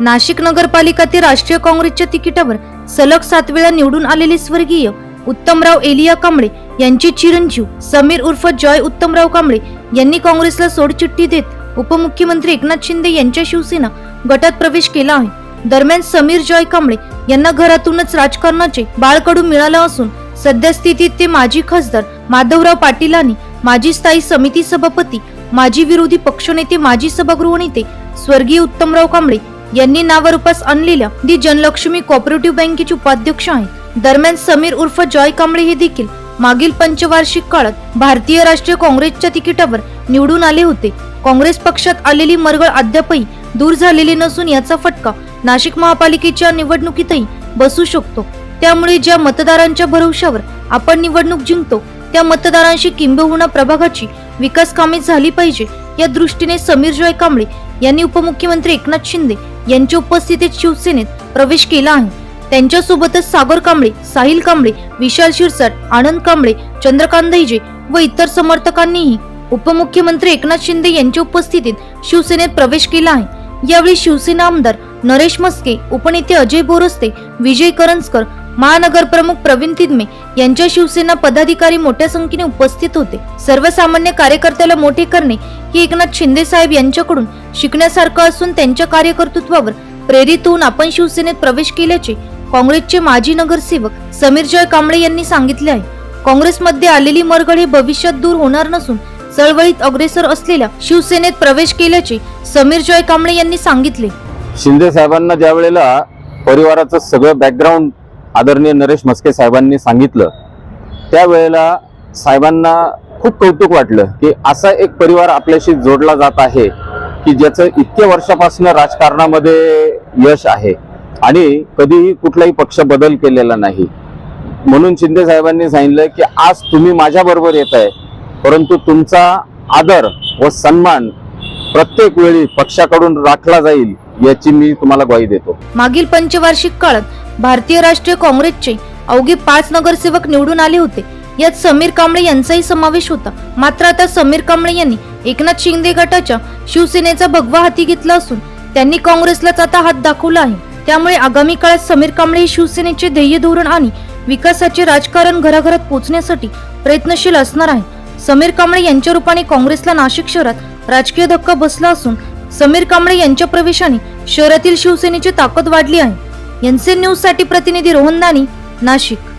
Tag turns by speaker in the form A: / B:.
A: नाशिक नगरपालिका ते राष्ट्रीय काँग्रेसच्या तिकिटावर सलग सात वेळा निवडून आलेले स्वर्गीय उत्तमराव एलिया कांबळे यांचे चिरंजीव समीर उर्फ जॉय उत्तमराव कांबळे यांनी काँग्रेसला सोडचिठ्ठी देत उपमुख्यमंत्री एकनाथ शिंदे यांच्या शिवसेना गटात प्रवेश केला आहे. दरम्यान समीर जॉय कांबळे यांना घरातूनच राजकारणाचे बाळकडू मिळालं असून सध्या स्थितीत ते माजी खासदार माधवराव पाटील आणि माजी स्थायी समिती सभापती माजी विरोधी पक्षनेते माजी सभागृह नेते स्वर्गीय उत्तमराव कांबळे यांनी नावरूपास आणलेल्या दी जनलक्ष्मी कॉपरेटिव्ह बँकेचे उपाध्यक्ष आहेत. दरम्यान समीर उर्फ जॉय कांबळे हे देखील मागील पंचवार्षिक काळात भारतीय राष्ट्रीय काँग्रेसच्या तिकिटावर निवडून आले होते. काँग्रेस पक्षात आलेली मरगळ अद्यापही दूर झालेली नसून याचा फटका नाशिक महापालिकेच्या निवडणुकीतही बसू शकतो. त्यामुळे ज्या मतदारांच्या भरवशावर आपण निवडणूक जिंकतो त्या मतदारांशी किंबहुना प्रभागाची विकास कामे झाली पाहिजे या दृष्टीने समीर जॉय कांबळे यांनी उपमुख्यमंत्री एकनाथ शिंदे यांच्या उपस्थितीत शिवसेनेत प्रवेश केला आहे. त्यांच्यासोबतच सागर कांबळे साहिल कांबळे विशाल शिरसाट आनंद कांबळे चंद्रकांत दैजे व इतर समर्थकांनीही उपमुख्यमंत्री एकनाथ शिंदे यांच्या उपस्थितीत शिवसेनेत प्रवेश केला आहे. यावेळी शिवसेना आमदार नरेश मस्के उपनेते अजय बोरस्ते विजय करंजकर महानगर प्रमुख प्रवीण तिदमे यांच्या शिवसेना पदाधिकारी मोठ्या संख्येने उपस्थित होते. सर्वसामान्य कार्यकर्त्याला मोठे करणे हे एकनाथ शिंदे साहेब यांच्याकडून शिकण्यासारखं असून त्यांच्या कार्यकर्तृत्वावर प्रेरित होऊन आपण शिवसेनेत प्रवेश केल्याचे काँग्रेसचे माजी नगरसेवक समीर जय कांबळे यांनी सांगितले आहे. काँग्रेसमध्ये आलेली मरगळ हे भविष्यात दूर होणार नसून चळवळीत अग्रेसर असलेल्या शिवसेनेत प्रवेश केल्याचे समीर जॉय कांबळे यांनी सांगितले.
B: शिंदे साहेबांना ज्या वेळेला परिवाराचं सगळं बॅकग्राऊंड आदरणीय नरेश मस्के साहेबांनी सांगितलं त्यावेळेला साहेबांना खूप कौतुक वाटलं की असा एक परिवार आपल्याशी जोडला जात आहे की ज्याचं इतक्या वर्षापासून राजकारणामध्ये यश आहे आणि कधीही कुठलाही पक्ष बदल केलेला नाही. म्हणून शिंदे साहेबांनी सांगितलं की आज तुम्ही माझ्या बरोबर येत आहे परंतु तुमचा आदर व सन्मान प्रत्येक वेळी पक्षाकडून राखला जाईल याची मी तुम्हाला ग्वाही देतो.
A: मागील पंचवार्षिक काळात भारतीय राष्ट्रीय काँग्रेसचे अवघे पाच नगरसेवक निवडून आले होते. यात समीर कांबळे यांचाही समावेश होता. मात्र आता समीर कांबळे यांनी एकनाथ शिंदे गटाच्या शिवसेनेचा भगवा हाती घेतला असून त्यांनी काँग्रेसलाच आता हात दाखवला आहे. त्यामुळे आगामी काळात समीर कांबळे हे शिवसेनेचे ध्येय धोरण आणि विकासाचे राजकारण घराघरात पोहोचण्यासाठी प्रयत्नशील असणार आहे. समीर कांबळे यांच्या रूपाने काँग्रेसला नाशिक शहरात राजकीय धक्का बसला असून समीर कांबळे यांच्या प्रवेशाने शहरातील शिवसेनेची ताकद वाढली आहे. एनसीएन न्यूजसाठी प्रतिनिधी रोहन दानी नाशिक.